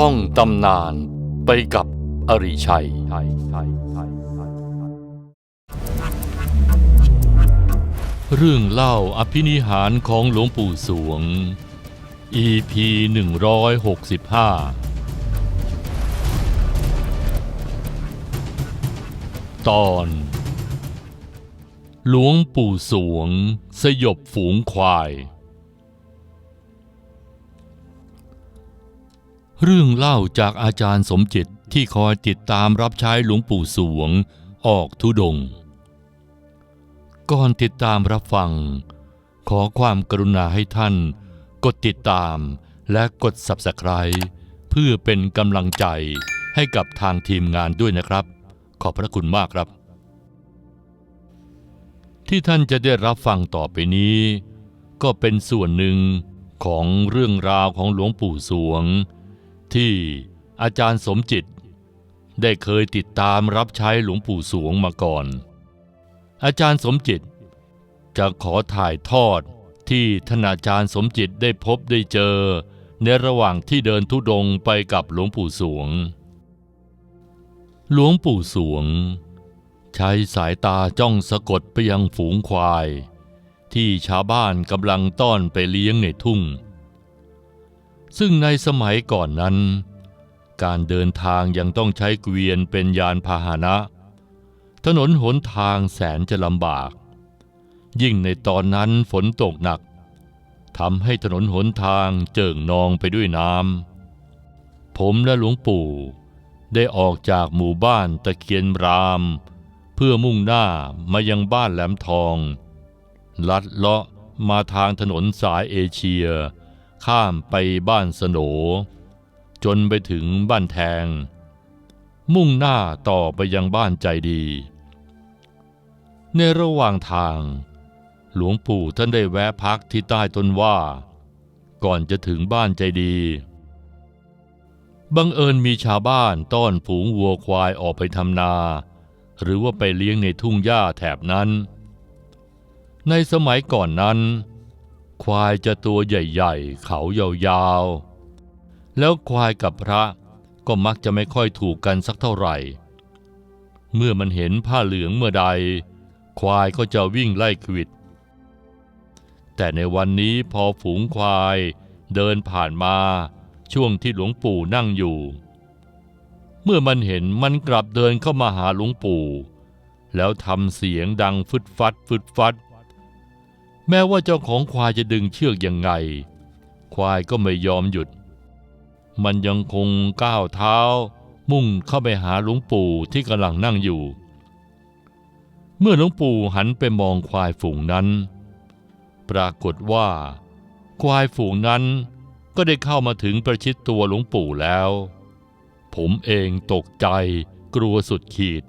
ท่องตำนานไปกับอริชัย เรื่องเล่าอภินิหารของหลวงปู่สวง EP 165 ตอน หลวงปู่สวง สยบฝูงควาย เรื่องเล่าจากอาจารย์สมจิตที่คอยติดตามรับใช้หลวงปู่สวง ออกทุดง ก่อนติดตามรับฟัง ขอความกรุณาให้ท่าน กดติดตามและกด Subscribe เพื่อเป็นกำลังใจให้กับทางทีมงานด้วยนะครับ ขอบพระคุณมากครับ ที่ท่านจะได้รับฟังต่อไปนี้ ก็เป็นส่วนหนึ่งของเรื่องราวของหลวงปู่สวง ที่อาจารย์สมจิต ได้เคยติดตามรับใช้หลวงปู่สวงมาก่อน อาจารย์สมจิต จะขอถ่ายทอดที่ท่านอาจารย์สมจิตได้พบได้เจอ ในระหว่างที่เดินทุดงไปกับหลวงปู่สวง หลวงปู่สวง ใช้สายตาจ้องสะกดไปยังฝูงควาย ที่ชาวบ้านกำลังต้อนไปเลี้ยงในทุ่ง ซึ่งในสมัยก่อนนั้น การเดินทางยังต้องใช้เกวียนเป็นยานพาหนะ ถนนหนทางแสนจะลำบาก ยิ่งในตอนนั้นฝนตกหนักทำให้ถนนหนทางเจิ่งนองไปด้วยน้ำผมและหลวงปู่ได้ออกจากหมู่บ้านตะเคียนราม เพื่อมุ่งหน้ามายังบ้านแหลมทอง ลัดเลาะมาทางถนนสายเอเชีย ข้ามไปบ้านสโหนจนไปถึงบ้านแทง มุ่งหน้าต่อไปยังบ้านใจดี ในระหว่างทาง หลวงปู่ท่านได้แวะพักที่ใต้ต้นว่า ก่อนจะถึงบ้านใจดี บังเอิญมีชาวบ้านต้อนฝูงวัวควายออกไปทำนา หรือว่าไปเลี้ยงในทุ่งหญ้าแถบนั้น ในสมัยก่อนนั้น ควายจะตัวใหญ่ๆ เขายาวๆ แล้วควายกับพระก็มักจะไม่ค่อยถูกกันสักเท่าไหร่ เมื่อมันเห็นผ้าเหลืองเมื่อใด ควายก็จะวิ่งไล่ควิด แต่ในวันนี้พอฝูงควายเดินผ่านมาช่วงที่หลวงปู่นั่งอยู่ เมื่อมันเห็นมันกลับเดินเข้ามาหาหลวงปู่ แล้วทำเสียงดังฟึดฟัดฟึดฟัด แม้ว่าเจ้าของควายจะดึงเชือกยังไง ควายก็ไม่ยอมหยุด มันยังคงก้าวเท้า มุ่งเข้าไปหาหลวงปู่ที่กำลังนั่งอยู่ เมื่อหลวงปู่หันไปมองควายฝูงนั้น ปรากฏว่า ควายฝูงนั้นก็ได้เข้ามาถึงประชิดตัวหลวงปู่แล้ว ผมเองตกใจกลัวสุดขีด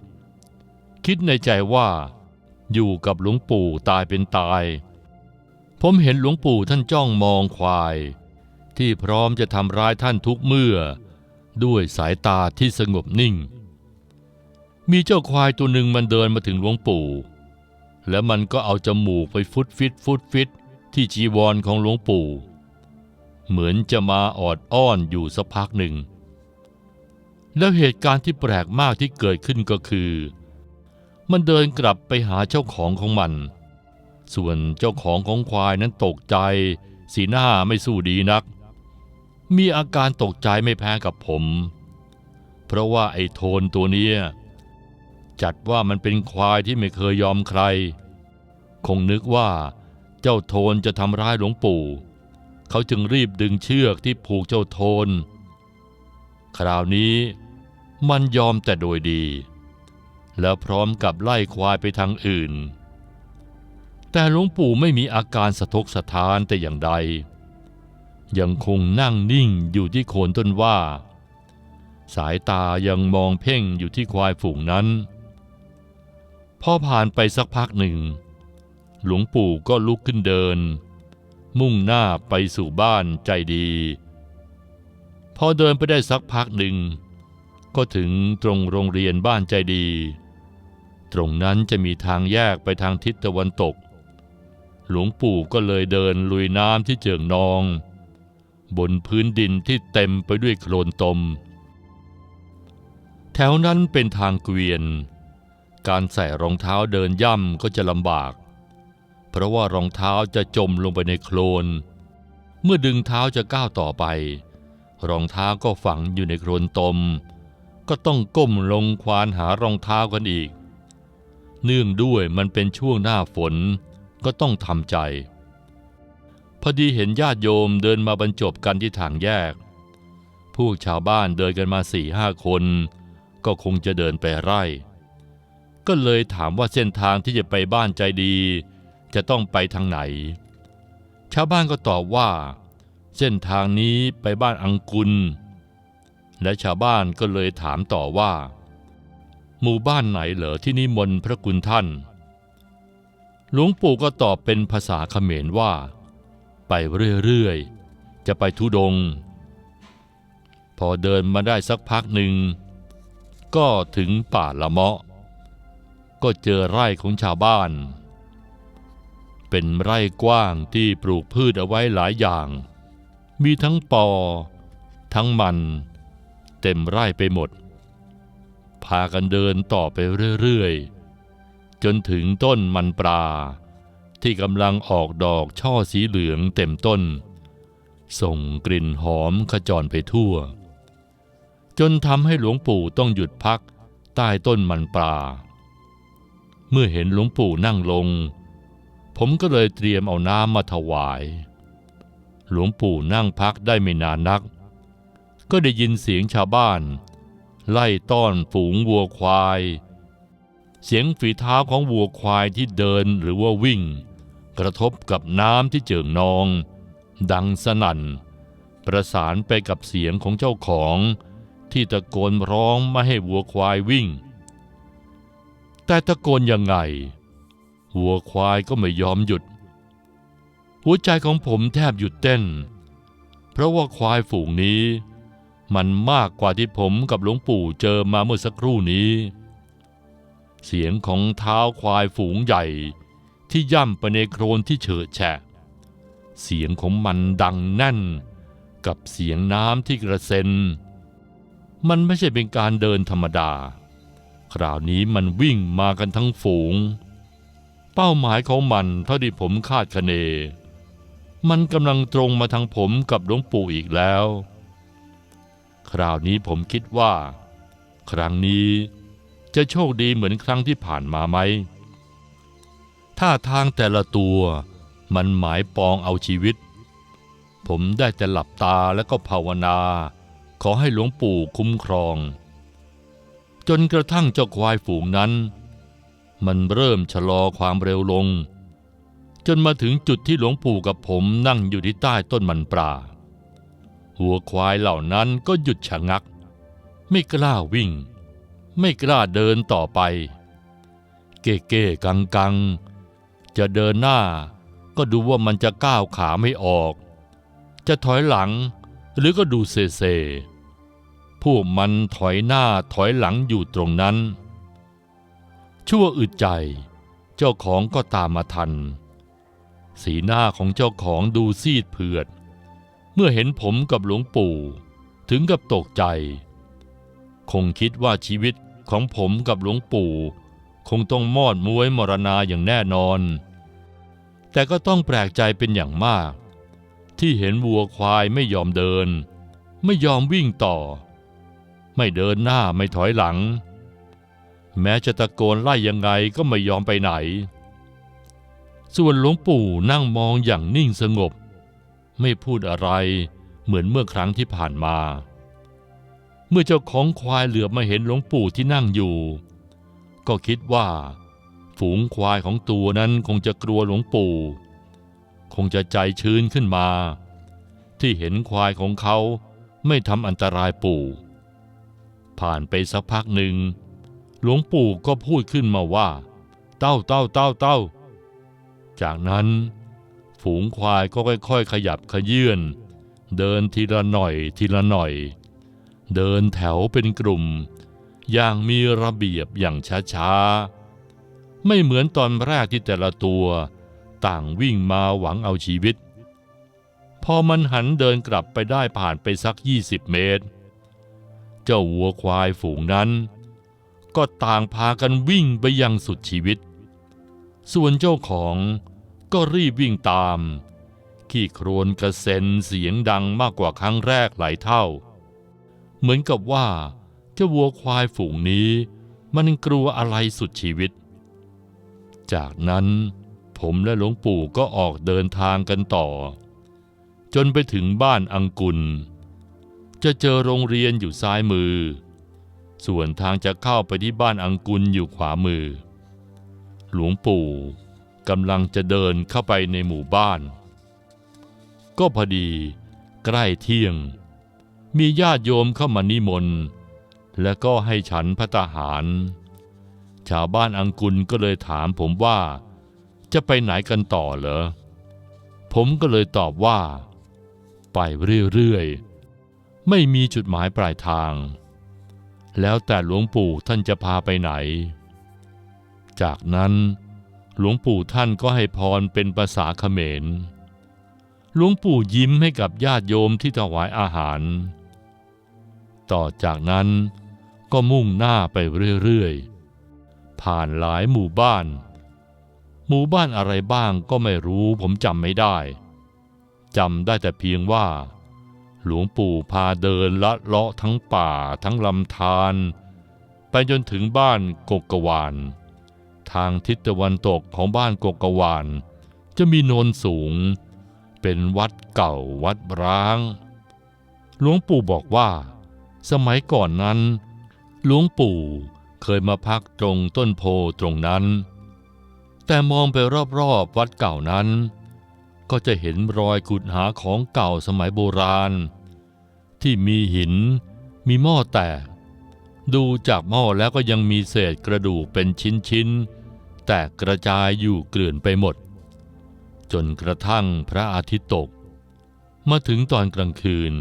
คิดในใจว่า อยู่กับหลวงปู่ตายเป็นตาย ผมเห็นหลวงปู่ท่านจ้องมองควาย ที่พร้อมจะทำร้ายท่านทุกเมื่อ ด้วยสายตาที่สงบนิ่ง มีเจ้าควายตัวหนึ่งมันเดินมาถึงหลวงปู่ แล้วมันก็เอาจมูกไปฟุดฟิตฟุดฟิตที่จีวรของหลวงปู่ เหมือนจะมาออดอ้อนอยู่สักพักหนึ่ง แล้วเหตุการณ์ที่แปลกมากที่เกิดขึ้นก็คือ มันเดินกลับไปหาเจ้าของของมัน ส่วนเจ้าของของควายนั้นตกใจ สีหน้าไม่สู้ดีนัก มีอาการตกใจไม่แพ้กับผม เพราะว่าไอ้โทนตัวเนี้จัดว่ามันเป็นควายที่ไม่เคยยอมใคร คงนึกว่าเจ้าโทนจะทำร้ายหลวงปู่ เขาจึงรีบดึงเชือกที่ผูกเจ้าโทน คราวนี้มันยอมแต่โดยดี แล้วพร้อมกับไล่ควายไปทางอื่น แต่หลวงปู่ไม่มีอาการสะทกสะท้านแต่อย่างใด ยังคงนั่งนิ่งอยู่ที่โคนต้นว่า สายตายังมองเพ่งอยู่ที่ควายฝูงนั้น พอผ่านไปสักพักหนึ่ง หลวงปู่ก็ลุกขึ้นเดิน มุ่งหน้าไปสู่บ้านใจดี พอเดินไปได้สักพักหนึ่ง ก็ถึงตรงโรงเรียนบ้านใจดี ตรงนั้นจะมีทางแยกไปทางทิศตะวันตก หลวงปู่ก็เลยเดินลุยน้ำที่เจิ่งนอง บนพื้นดินที่เต็มไปด้วยโคลนตม แถวนั้นเป็นทางเกวียน การใส่รองเท้าเดินย่ำก็จะลำบาก เพราะว่ารองเท้าจะจมลงไปในโคลน เมื่อดึงเท้าจะก้าวต่อไป รองเท้าก็ฝังอยู่ในโคลนตม ก็ต้องก้มลงควานหารองเท้ากันอีก เนื่องด้วยมันเป็นช่วงหน้าฝน ก็ต้องทำใจ พอดีเห็นญาติโยมเดินมาบรรจบกันที่ทางแยก พวกชาวบ้านเดินกันมาสี่ห้าคน ก็คงจะเดินไปไร่ ก็เลยถามว่าเส้นทางที่จะไปบ้านใจดี จะต้องไปทางไหน ชาวบ้านก็ตอบว่า เส้นทางนี้ไปบ้านอังกุล และชาวบ้านก็เลยถามต่อว่า หมู่บ้านไหนเหรอที่นิมนต์พระคุณท่าน หลวงปู่ก็ตอบเป็นภาษาเขมรว่า ไปเรื่อยๆ จะไปทุดง พอเดินมาได้สักพักหนึ่ง ก็ถึงป่าละเมาะ ก็เจอไร่ของชาวบ้าน เป็นไร่กว้างที่ปลูกพืชเอาไว้หลายอย่าง มีทั้งปอ ทั้งมัน เต็มไร่ไปหมด พากันเดินต่อไปเรื่อยๆ จนถึงต้นมันปลา ที่กำลังออกดอกช่อสีเหลืองเต็มต้น ส่งกลิ่นหอมขจรไปทั่ว จนทำให้หลวงปู่ต้องหยุดพักใต้ต้นมันปลา เมื่อเห็นหลวงปู่นั่งลง ผมก็เลยเตรียมเอาน้ำมาถวาย หลวงปู่นั่งพักได้ไม่นานนัก ก็ได้ยินเสียงชาวบ้าน ไล่ต้อนฝูงวัวควาย เสียงฝีเท้าของวัวควายที่เดินหรือว่าวิ่ง กระทบกับน้ำที่เจิ่งนอง ดังสนั่น ประสานไปกับเสียงของเจ้าของ ที่ตะโกนร้องไม่ให้วัวควายวิ่ง แต่ตะโกนยังไง วัวควายก็ไม่ยอมหยุด หัวใจของผมแทบหยุดเต้น เพราะว่าควายฝูงนี้ มันมากกว่าที่ผมกับหลวงปู่เจอมาเมื่อสักครู่นี้ เสียงของเท้าควายฝูงใหญ่ ที่ย่ำไปในโครนที่เฉอะแฉะ เสียงของมันดังแน่น กับเสียงน้ำที่กระเซ็น มันไม่ใช่เป็นการเดินธรรมดา คราวนี้มันวิ่งมากันทั้งฝูง เป้าหมายของมันเท่าที่ผมคาดคะเน มันกำลังตรงมาทางผมกับหลวงปู่อีกแล้ว คราวนี้ผมคิดว่า ครั้งนี้ จะโชคดีเหมือนครั้งที่ผ่านมาไหมท่าทางแต่ละตัวมันหมายปองเอาชีวิต ผมได้แต่หลับตาแล้วก็ภาวนา ขอให้หลวงปู่คุ้มครอง จนกระทั่งเจ้าควายฝูงนั้น มันเริ่มชะลอความเร็วลง จนมาถึงจุดที่หลวงปู่กับผมนั่งอยู่ที่ใต้ต้นมันปลาหัวควายเหล่านั้นก็หยุดชะงัก ไม่กล้าวิ่ง ไม่กล้าเดินต่อไป เก้เก้กังกังจะเดินหน้าก็ดูว่ามันจะก้าวขาไม่ออก จะถอยหลังหรือก็ดูเซเซพวกมันถอยหน้าถอยหลังอยู่ตรงนั้น ชั่วอึดใจ เจ้าของก็ตามมาทัน สีหน้าของเจ้าของดูซีดเผือด เมื่อเห็นผมกับหลวงปู่ถึงกับตกใจ คงคิดว่าชีวิต ของผมกับหลวงปู่ คงต้องมอดมวยมรณาอย่างแน่นอน แต่ก็ต้องแปลกใจเป็นอย่างมาก ที่เห็นวัวควายไม่ยอมเดิน ไม่ยอมวิ่งต่อ ไม่เดินหน้าไม่ถอยหลัง แม้จะตะโกนไล่ยังไงก็ไม่ยอมไปไหน ส่วนหลวงปู่นั่งมองอย่างนิ่งสงบ ไม่พูดอะไรเหมือนเมื่อครั้งที่ผ่านมา เมื่อเจ้าของควายเหลือบมาเห็นหลวงปู่ที่นั่งอยู่ ก็คิดว่า ฝูงควายของตัวนั้นคงจะกลัวหลวงปู่ คงจะใจชื้นขึ้นมา ที่เห็นควายของเขาไม่ทำอันตรายปู่ ผ่านไปสักพักหนึ่ง หลวงปู่ก็พูดขึ้นมาว่า เต้าเต้าเต้าเต้า จากนั้น ฝูงควายก็ค่อยๆ ขยับขยื่นเดินทีละหน่อยทีละหน่อย เดินแถวเป็นกลุ่ม อย่างมีระเบียบอย่างช้าๆ ไม่เหมือนตอนแรกที่แต่ละตัว ต่างวิ่งมาหวังเอาชีวิต พอมันหันเดินกลับไปได้ผ่านไปสัก 20 เมตร เจ้าวัวควายฝูงนั้น ก็ต่างพากันวิ่งไปยังสุดชีวิต ส่วนเจ้าของก็รีบวิ่งตาม ขี้โครนกระเซ็นเสียงดังมากกว่าครั้งแรกหลายเท่า เหมือนกับว่าเจ้าวัวควายฝูงนี้ มันกลัวอะไรสุดชีวิต จากนั้นผมและหลวงปู่ก็ออกเดินทางกันต่อ จนไปถึงบ้านอังกุล จะเจอโรงเรียนอยู่ซ้ายมือ ส่วนทางจะเข้าไปที่บ้านอังกุลอยู่ขวามือ หลวงปู่กำลังจะเดินเข้าไปในหมู่บ้าน ก็พอดีใกล้เที่ยง มีญาติโยมเข้ามานิมนต์และก็ให้ฉันพระตาหาร ชาวบ้านอังกุลก็เลยถามผมว่า จะไปไหนกันต่อเหรอ ผมก็เลยตอบว่า ไปเรื่อยๆ ไม่มีจุดหมายปลายทาง แล้วแต่หลวงปู่ท่านจะพาไปไหน จากนั้นหลวงปู่ท่านก็ให้พรเป็นภาษาเขมร หลวงปู่ยิ้มให้กับญาติโยมที่ถวายอาหาร ต่อจากนั้นก็มุ่งหน้าไปเรื่อยๆ ผ่านหลายหมู่บ้าน หมู่บ้านอะไรบ้างก็ไม่รู้ผมจำไม่ได้จำได้แต่เพียงว่า หลวงปู่พาเดินละเลาะทั้งป่าทั้งลำธารไปจนถึงบ้านกกวาน ทางทิศตะวันตกของบ้านกกวาน จะมีโนนสูง เป็นวัดเก่าวัดร้าง หลวงปู่บอกว่า สมัยก่อนนั้น หลวงปู่เคยมาพักตรงต้นโพตรงนั้น แต่มองไปรอบๆวัดเก่านั้น ก็จะเห็นรอยขุดหาของเก่าสมัยโบราณ ที่มีหิน มีหม้อแตก ดูจากหม้อแล้วก็ยังมีเศษกระดูกเป็นชิ้นๆ แตกกระจายอยู่เกลื่อนไปหมด จนกระทั่งพระอาทิตย์ตก มาถึงตอนกลางคืน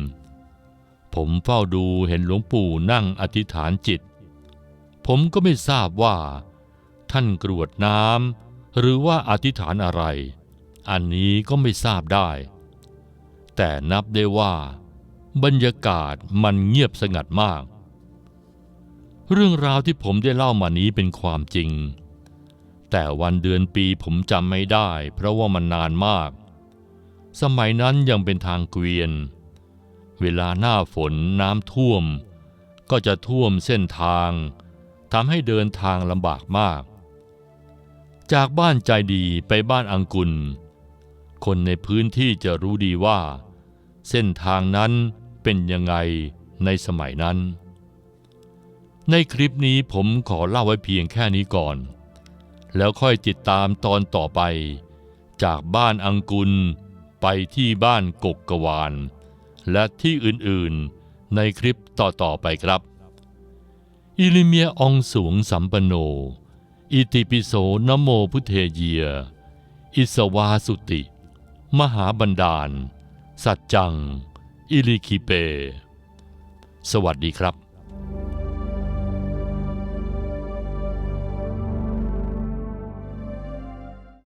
ผมเฝ้าดูเห็นหลวงปู่นั่งอธิษฐานจิต ผมก็ไม่ทราบว่า ท่านกรวดน้ำหรือว่าอธิษฐานอะไร อันนี้ก็ไม่ทราบได้ แต่นับได้ว่า บรรยากาศมันเงียบสงัดมาก เรื่องราวที่ผมได้เล่ามานี้เป็นความจริง แต่วันเดือนปีผมจำไม่ได้ เพราะว่ามันนานมาก สมัยนั้นยังเป็นทางเกวียน เวลาหน้าฝนน้ำท่วม ก็จะท่วมเส้นทางทำให้เดินทางลำบากมาก จากบ้านใจดีไปบ้านอังกุล คนในพื้นที่จะรู้ดีว่า เส้นทางนั้นเป็นยังไงในสมัยนั้น ในคลิปนี้ผมขอเล่าไว้เพียงแค่นี้ก่อน แล้วค่อยติดตามตอนต่อไป จากบ้านอังกุลไปที่บ้านกกกวาน และที่อื่นๆในคลิปต่อ ๆ ไปครับ อิลิเมียองสูงสัมปโน อิติปิโสนโมพุทเทเยีย อิสวาสุติ มหาบันดาล สัจจัง อิลิคิเป สวัสดีครับ